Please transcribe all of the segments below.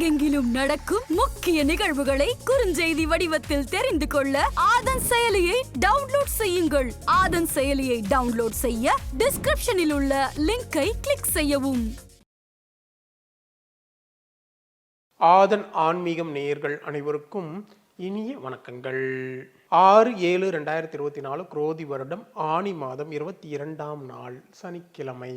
உலகெங்கிலும் நடக்கும் முக்கிய நிகழ்வுகளை குறுஞ்செய்தி வடிவத்தில் தெரிந்து கொள்ள ஆதன் செயலியை டவுன்லோட் செய்யுங்கள். ஆதன் செயலியை டவுன்லோட் செய்ய டிஸ்கிரிப்ஷனில் உள்ள லிங்கை கிளிக் செய்யவும். ஆதன் ஆன்மீகம் நேயர்கள் அனைவருக்கும் இனிய வணக்கங்கள். ஆறு ஏழு ரெண்டாயிரத்தி இருபத்தி நாலு குரோதி வருடம் ஆணி மாதம் இருபத்தி இரண்டாம் நாள் சனிக்கிழமை.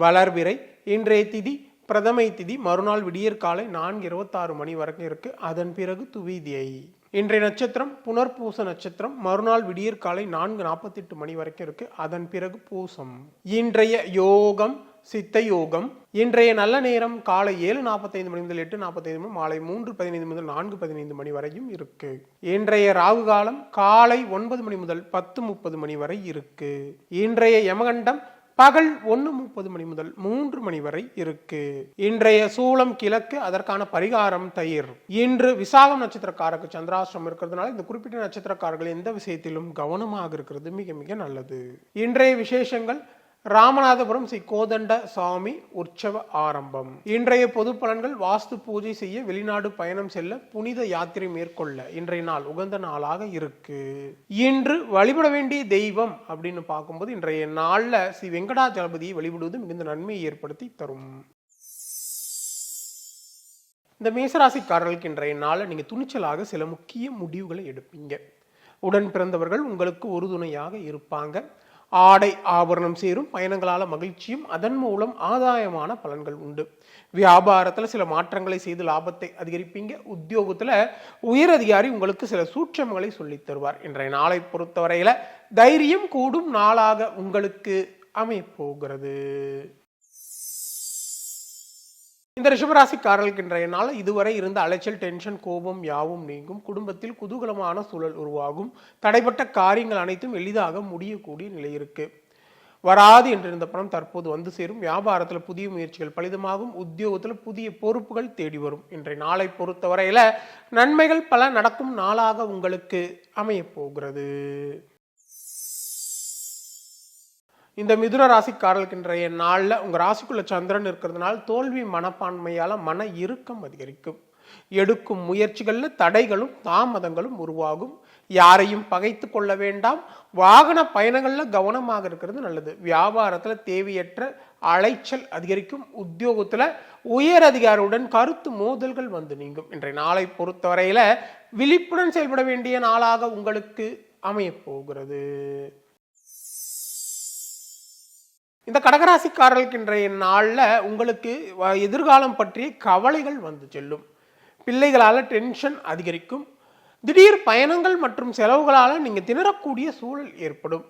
வளர்விரை இன்றைய திதி பிரதமை திதி மறுநாள் விடியற்காலை நான்கு இருபத்தாறு மணி வரைக்கும் இருக்கு. அதன் பிறகு துவிதியை. இன்றைய நட்சத்திரம் புனர்பூச நட்சத்திரம் மறுநாள் விடியற்காலை நான்கு நாற்பத்தெட்டு மணி வரைக்கும் இருக்கு. அதன் பிறகு பூசம். இன்றைய யோகம் சித்த யோகம் இன்றைய நல்ல நேரம் காலை ஏழு நாற்பத்தைந்து மணி முதல் எட்டு நாற்பத்தைந்து மணி மாலை மூன்று பதினைந்து முதல் நான்கு பதினைந்து மணி வரையும் இருக்கு. இன்றைய ராகு காலம் காலை ஒன்பது மணி முதல் பத்து முப்பது மணி வரை இருக்கு. இன்றைய யமகண்டம் பகல் ஒன்று முப்பது மணி முதல் மூன்று மணி வரை இருக்கு. இன்றைய சூளம் கிழக்கு அதற்கான பரிகாரம் தயிர். இன்று விசாகம் நட்சத்திரக்காரருக்கு சந்திராசிரம் இருக்கிறதுனால இந்த குறிப்பிட்ட நட்சத்திரக்காரர்கள் எந்த விஷயத்திலும் கவனமாக இருக்கிறது மிக மிக நல்லது. இன்றைய விசேஷங்கள் ராமநாதபுரம் ஸ்ரீ கோதண்ட சாமி உற்சவ ஆரம்பம். இன்றைய பொது பலன்கள் வாஸ்து பூஜை செய்ய வெளிநாடு பயணம் செல்ல புனித யாத்திரை மேற்கொள்ள இன்றைய நாள் உகந்த நாளாக இருக்கு. இன்று வழிபட வேண்டிய தெய்வம் அப்படின்னு பார்க்கும்போது இன்றைய நாளில் ஸ்ரீ வெங்கடாஜலபதியை வழிபடுவது மிகுந்த நன்மையை ஏற்படுத்தி தரும். இந்த மேசராசிக்காரர்களுக்கு இன்றைய நாளில் நீங்கள் துணிச்சலாக சில முக்கிய முடிவுகளை எடுப்பீங்க. உடன் பிறந்தவர்கள் உங்களுக்கு உறுதுணையாக இருப்பாங்க. ஆடை ஆபரணம் சேரும் பயணங்களால் மகிழ்ச்சியும் அதன் மூலம் ஆதாயமான பலன்கள் உண்டு. வியாபாரத்தில் சில மாற்றங்களை செய்து லாபத்தை அதிகரிப்பீங்க. உத்தியோகத்தில் உயர் அதிகாரி உங்களுக்கு சில சூட்சமங்களை சொல்லித் தருவார். இன்றைய நாளை பொறுத்தவரையில் தைரியம் கூடும் நாளாக உங்களுக்கு அமையப்போகிறது இந்த ரிஷபராசிக்காரர்களுக்கு இன்றைய நாள் இதுவரை இருந்த அலைச்சல் டென்ஷன் கோபம் யாவும் நீங்கும். குடும்பத்தில் குதூகலமான சூழல் உருவாகும். தடைப்பட்ட காரியங்கள் அனைத்தும் எளிதாக முடியக்கூடிய நிலை இருக்கு. வராது என்றிருந்த பணம் தற்போது வந்து சேரும். வியாபாரத்தில் புதிய முயற்சிகள் பலிதமாகும். உத்தியோகத்தில் புதிய பொறுப்புகள் தேடி வரும். இன்றைய நாளை பொறுத்தவரையில நன்மைகள் பல நடக்கும் நாளாக உங்களுக்கு அமையப் போகிறது. இந்த மிதுன ராசிக்காரர்களுக்கு இன்றைய நாளில் உங்கள் ராசிக்குள்ள சந்திரன் இருக்கிறதுனால தோல்வி மனப்பான்மையால் மன இறுக்கம் அதிகரிக்கும். எடுக்கும் முயற்சிகளில் தடைகளும் தாமதங்களும் உருவாகும். யாரையும் பகைத்து கொள்ள வேண்டாம். வாகன பயணங்களில் கவனமாக இருக்கிறது நல்லது. வியாபாரத்தில் தேவையற்ற அலைச்சல் அதிகரிக்கும். உத்தியோகத்தில் உயர் அதிகாரியுடன் கருத்து மோதல்கள் வந்து நீங்கும். இன்றைய நாளை பொறுத்தவரையில் விழிப்புடன் செயல்பட வேண்டிய நாளாக உங்களுக்கு அமையப் போகிறது. இந்த கடகராசிக்காரர்களுக்கு இன்றைய நாளில் உங்களுக்கு எதிர்காலம் பற்றிய கவலைகள் வந்து செல்லும். பிள்ளைகளால் டென்ஷன் அதிகரிக்கும். திடீர் பயணங்கள் மற்றும் செலவுகளால் நீங்கள் திணறக்கூடிய சூழல் ஏற்படும்.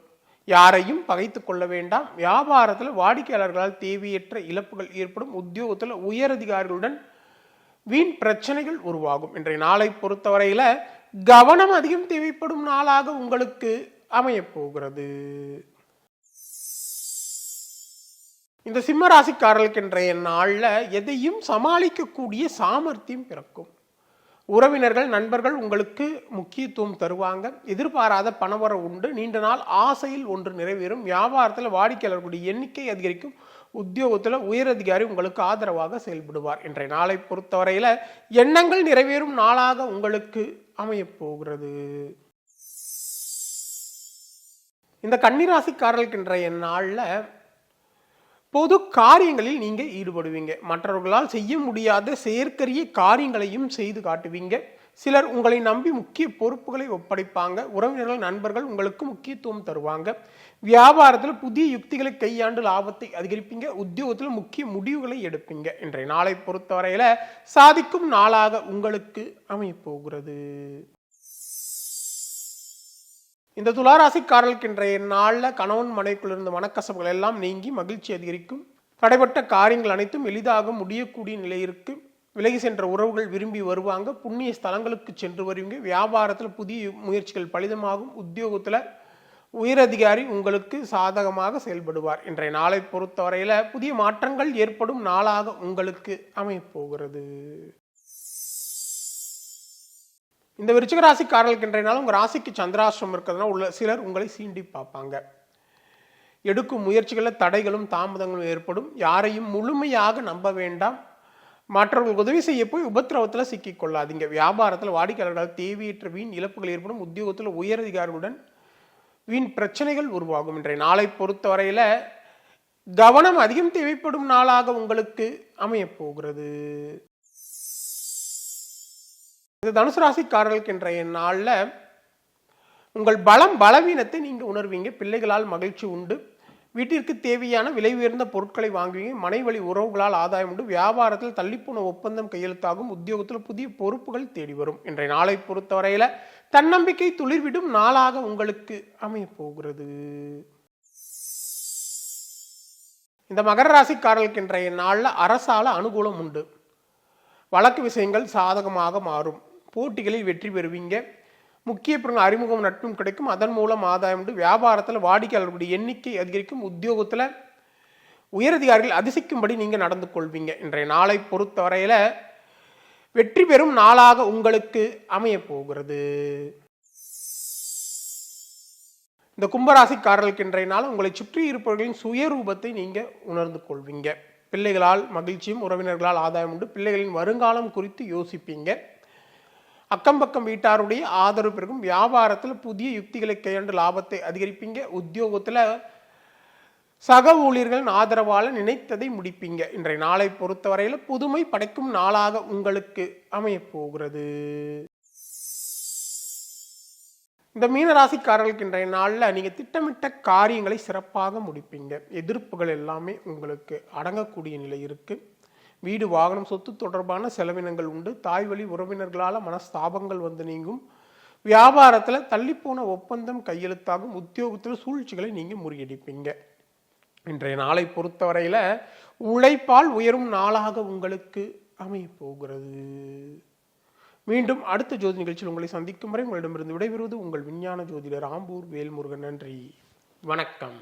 யாரையும் பகைத்து கொள்ள வேண்டாம். வியாபாரத்தில் வாடிக்கையாளர்களால் தேவையற்ற இழப்புகள் ஏற்படும். உத்தியோகத்தில் உயரதிகாரிகளுடன் வீண் பிரச்சனைகள் உருவாகும். இன்றைய நாளை பொறுத்தவரையில் கவனம் அதிகம் தேவைப்படும் நாளாக உங்களுக்கு அமையப்போகிறது இந்த சிம்ம ராசிக்காரர்களுக்கு இன்றைய நாளில் எதையும் சமாளிக்கக்கூடிய சாமர்த்தியம் பிறக்கும். உறவினர்கள் நண்பர்கள் உங்களுக்கு முக்கியத்துவம் தருவாங்க. எதிர்பாராத பணவரம் உண்டு. நீண்ட நாள் ஆசையில் ஒன்று நிறைவேறும். வியாபாரத்தில் வாடிக்கையாளர்களுடைய எண்ணிக்கை அதிகரிக்கும். உத்தியோகத்தில் உயரதிகாரி உங்களுக்கு ஆதரவாக செயல்படுவார். இன்றைய நாளை பொறுத்தவரையில் எண்ணங்கள் நிறைவேறும் நாளாக உங்களுக்கு அமையப்போகிறது. இந்த கன்னிராசிக்காரர்களுக்கு இன்றைய நாளில் பொது காரியங்களில் நீங்கள் ஈடுபடுவீங்க. மற்றவர்களால் செய்ய முடியாத செயற்கரிய காரியங்களையும் செய்து காட்டுவீங்க. சிலர் உங்களை நம்பி முக்கிய பொறுப்புகளை ஒப்படைப்பாங்க. உறவினர்கள் நண்பர்கள் உங்களுக்கு முக்கியத்துவம் தருவாங்க. வியாபாரத்தில் புதிய யுக்திகளை கையாண்டு லாபத்தை அதிகரிப்பீங்க. உத்தியோகத்தில் முக்கிய முடிவுகளை எடுப்பீங்க. இன்றைய நாளை பொறுத்தவரையில் சாதிக்கும் நாளாக உங்களுக்கு அமையப்போகிறது. இந்த துளாராசிக்காரர்களுக்கு இன்றைய நாளில் கணவன் மனைக்குள் இருந்த மனக்கசப்புகள் எல்லாம் நீங்கி மகிழ்ச்சி அதிகரிக்கும். தடைப்பட்ட காரியங்கள் அனைத்தும் எளிதாக முடியக்கூடிய நிலை விலகி சென்ற உறவுகள் விரும்பி வருவாங்க. புண்ணிய ஸ்தலங்களுக்கு சென்று வருவீங்க. வியாபாரத்தில் புதிய முயற்சிகள் பலிதமாகும். உத்தியோகத்தில் உயரதிகாரி உங்களுக்கு சாதகமாக செயல்படுவார். இன்றைய நாளை பொறுத்தவரையில் புதிய மாற்றங்கள் ஏற்படும் நாளாக உங்களுக்கு அமையப்போகிறது இந்த விருச்சிக ராசிக்காரர்களுக்கு இன்றைய உங்கள் ராசிக்கு சந்திராசிரம் இருக்கிறதுனால உள்ள சிலர் உங்களை சீண்டி பார்ப்பாங்க. எடுக்கும் முயற்சிகளில் தடைகளும் தாமதங்களும் ஏற்படும். யாரையும் முழுமையாக நம்ப வேண்டாம். மற்றவர்களுக்கு உதவி செய்ய போய் உபத்திரவத்தில் சிக்கிக்கொள்ளாதீங்க வியாபாரத்தில் வாடிக்கையாளர்கள் தேவையற்ற வீண் இழப்புகள் ஏற்படும். உத்தியோகத்தில் உயரதிகாரிகளுடன் வீண் பிரச்சனைகள் உருவாகும். இன்றைய நாளை பொறுத்தவரையில் கவனம் அதிகம் தேவைப்படும் நாளாக உங்களுக்கு அமையப் இது தனுசு ராசிக்காரர்களுக்கு இன்றைய நாளில் உங்கள் பலம் பலவீனத்தை நீங்கள் உணர்வீங்க. பிள்ளைகளால் மகிழ்ச்சி உண்டு. வீட்டிற்கு தேவையான விலை உயர்ந்த பொருட்களை வாங்குவீங்க. மனைவழி உறவுகளால் ஆதாயம் உண்டு. வியாபாரத்தில் தள்ளிப்போன ஒப்பந்தம் கையெழுத்தாகும். உத்தியோகத்தில் புதிய பொறுப்புகள் தேடி வரும். இன்றைய நாளை பொறுத்தவரையில் தன்னம்பிக்கை துளிர்விடும் நாளாக உங்களுக்கு அமைய போகிறது. இந்த மகர ராசிக்காரர்களுக்கு இன்றைய நாளில் அரசால அனுகூலம் உண்டு. வழக்கு விஷயங்கள் சாதகமாக மாறும். போட்டிகளில் வெற்றி பெறுவீங்க. முக்கிய பிறகு அறிமுகம் நட்பும் கிடைக்கும். அதன் மூலம் ஆதாயம் உண்டு. வியாபாரத்தில் வாடிக்கையாளர்களுடைய எண்ணிக்கை அதிகரிக்கும். உத்தியோகத்தில் உயரதிகாரிகள் அதிசயிக்கும்படி நீங்கள் நடந்து கொள்வீங்க. இன்றைய நாளை பொறுத்தவரையில் வெற்றி பெறும் நாளாக உங்களுக்கு அமையப் போகிறது. இந்த கும்பராசிக்காரர்களுக்கு இன்றைய நாள் உங்களை சுற்றி இருப்பவர்களின் சுயரூபத்தை நீங்கள் உணர்ந்து கொள்வீங்க. பிள்ளைகளால் மகிழ்ச்சியும் உறவினர்களால் ஆதாயம் உண்டு. பிள்ளைகளின் வருங்காலம் குறித்து யோசிப்பீங்க. அக்கம் பக்கம் வீட்டாருடைய ஆதரவு பெருகும். வியாபாரத்தில் புதிய யுக்திகளை கையாண்டு லாபத்தை அதிகரிப்பீங்க. உத்தியோகத்தில் சக ஊழியர்களின் ஆதரவால் நினைத்ததை முடிப்பீங்க. இன்றைய நாளை பொறுத்தவரையில் புதுமை படைக்கும் நாளாக உங்களுக்கு அமையப்போகிறது இந்த மீனராசிக்காரர்களுக்கு இன்றைய நாளில் நீங்கள் திட்டமிட்ட காரியங்களை சிறப்பாக முடிப்பீங்க. எதிர்ப்புகள் எல்லாமே உங்களுக்கு அடங்கக்கூடிய நிலை இருக்குது வீடு வாகனம் சொத்து தொடர்பான செலவினங்கள் உண்டு. தாய் வழி உறவினர்களால் மனஸ்தாபங்கள் வந்து நீங்கும். வியாபாரத்தில் தள்ளிப்போன ஒப்பந்தம் கையெழுத்தாகும். உத்தியோகத்தில் சூழ்ச்சிகளை நீங்கள் முறியடிப்பீங்க. இன்றைய நாளை பொறுத்தவரையில் உழைப்பால் உயரும் நாளாக உங்களுக்கு அமையப் போகிறது மீண்டும் அடுத்த ஜோதி நிகழ்ச்சியில் உங்களை சந்திக்கும் வரை உங்களிடமிருந்து விடைபெறுவது உங்கள் விஞ்ஞான ஜோதிடர் ஆம்பூர் வேல்முருகன். நன்றி. வணக்கம்.